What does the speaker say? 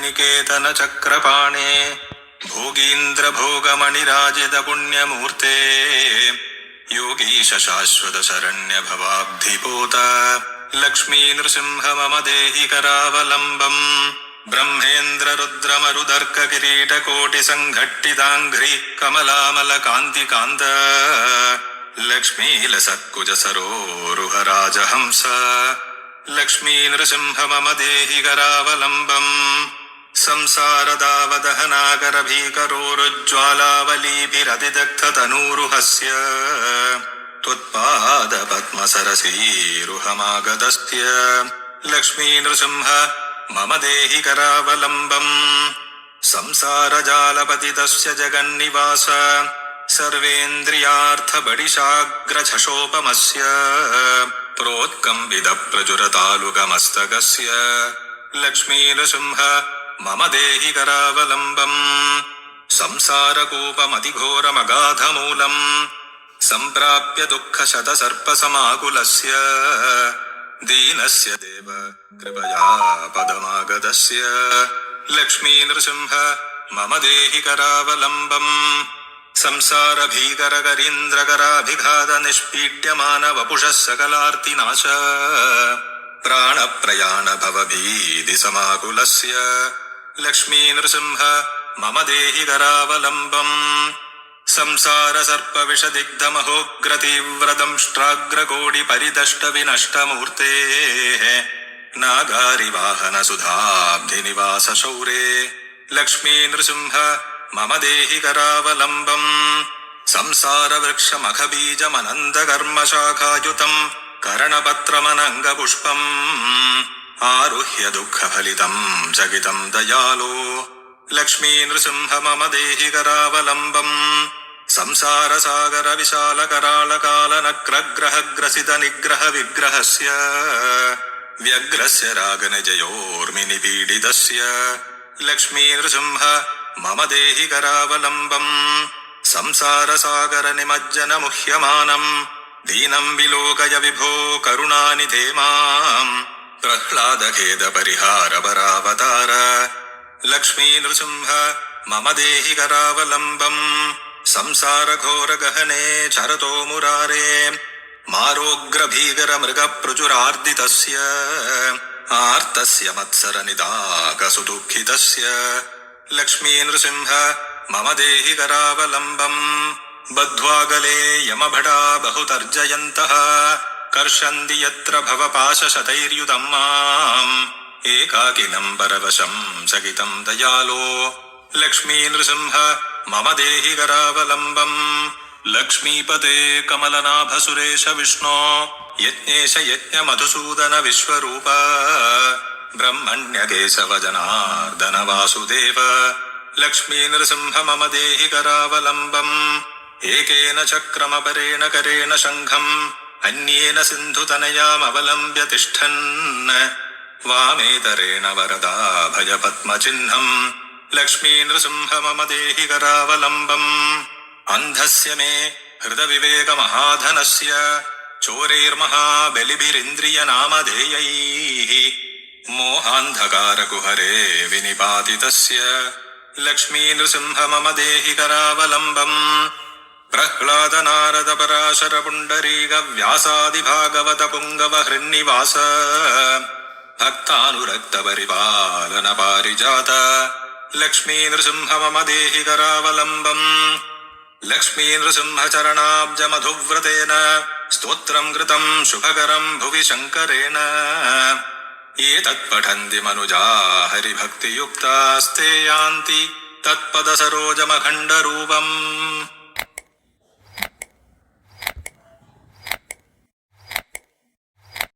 निकेतनचक्रपाणे भोगीन्द्रभोगमणिराजितपुण्यमूर्ते योगीश शाश्वत शरण्य भवाब्धिपोत लक्ष्मी नृसिंह मम देहि करावलम्बम् ब्रह्मेन्द्र रुद्रमरुदर्क किरीटकोटि सङ्घट्टिताङ्घ्रि कमलामलकान्तिकान्त लक्ष्मील सत्कुज सरोरुहराजहंस लक्ष्मी नृसिंह मम देहि करावलम्बम् संसारदावदहनाकर भीकरोरुज्ज्वालावलीभिरतिदग्धतनूरुहस्य त्वत्पादपद्मसरसीरुहमागतस्त्य लक्ष्मी नृसिंह मम देहि करावलम्बम् संसारजालपतितस्य जगन्निवास। सर्वेन्द्रियार्थबडिशाग्रझषोपमस्य प्रोत्कम्बितप्रचुरतालुकमस्तकस्य लक्ष्मीनृसिंह मम देहि करावलम्बम्। संसारकूपमतिघोरमगाधमूलम् सम्प्राप्य दुःखशतसर्पसमाकुलस्य। दीनस्य देव कृपया पदमागतस्य। लक्ष्मीनृसिंह मम देहि करावलम्बम्। संसारभीकरकरीन्द्रकराभिघात निष्पीड्यमान वपुषः सकलार्तिनाश प्राणप्रयाण भवभीतिसमाकुलस्य लक्ष्मीनृसिंह मम देहि करावलम्बम् संसारसर्पविषदिग्धमहोग्रतीव्रदंष्ट्राग्रकोटिपरिदष्टविनष्टमूर्तेः नागारिवाहनसुधाब्धिनिवासशौरे लक्ष्मीनृसिंह मम देहि करावलम्बम् संसारवृक्षमखबीजमनन्दकर्मशाखायुतम् करणपत्रमनङ्गपुष्पम् आरुह्य दुःखफलितम् चकितम् दयालो लक्ष्मीनृसिंह मम देहि करावलम्बम् संसारसागरविशालकरालकालनक्रग्रहग्रसितनिग्रहविग्रहस्य व्यग्रस्य रागनिजयोर्मिनिपीडितस्य लक्ष्मीनृसिंह मम देहि करावलम्बम् संसारसागरनिमज्जनमुह्यमानम् दीनम् विलोकय विभो करुणानिधे माम् प्रह्लादखेदपरिहारपरावतार लक्ष्मीनृसिंह मम देहि करावलम्बम् संसारघोरगहने चरतो मुरारे मारोग्रभीकरमृगप्रचुरार्दितस्य आर्तस्य मत्सरनिदाकसुदुःखितस्य लक्ष्मीनृसिंह मम देहि करावलम्बम् बद्ध्वागले यमभटा बहुतर्जयन्तः कर्षन्ति यत्र भवपाशशतैर्युतम् माम्। एकाकिनम् परवशम् चकितम् दयालो। लक्ष्मीनृसिंह मम देहि करावलम्बम् लक्ष्मीपते कमलनाभसुरेश विष्णो। यज्ञेश यज्ञमधुसूदन विश्वरूप। ब्रह्मण्यकेशव जनार्दन वासुदेव लक्ष्मीनृसिंह मम देहि करावलम्बम् एकेन चक्रमपरेण करेण शङ्खम्। अन्येन सिन्धुतनयामवलम्ब्य तिष्ठन् वामेतरेण वरदा भयपद्मचिह्नम् लक्ष्मीनृसिंह मम देहि करावलम्बम् अन्धस्य मे हृदविवेकमहाधनस्य चोरैर्महाबलिभिरिन्द्रियनामधेयैः मोहान्धकारकुहरे विनिपातितस्य लक्ष्मीनृसिंह मम देहि करावलम्बम् प्रह्लादनारदपराशरपुण्डरीकव्यासादिभागवत पुङ्गवहृन्निवास भक्तानुरक्तपरिपालन पारिजात लक्ष्मीनृसिंह मम देहि करावलम्बम् लक्ष्मीनृसिंहचरणाब्जमधुव्रतेन स्तोत्रम् कृतम् शुभकरम् भुवि शङ्करेण एतत्पठन्ति मनुजा हरिभक्तियुक्तास्ते यान्ति तत्पदसरोजमखण्डरूपम्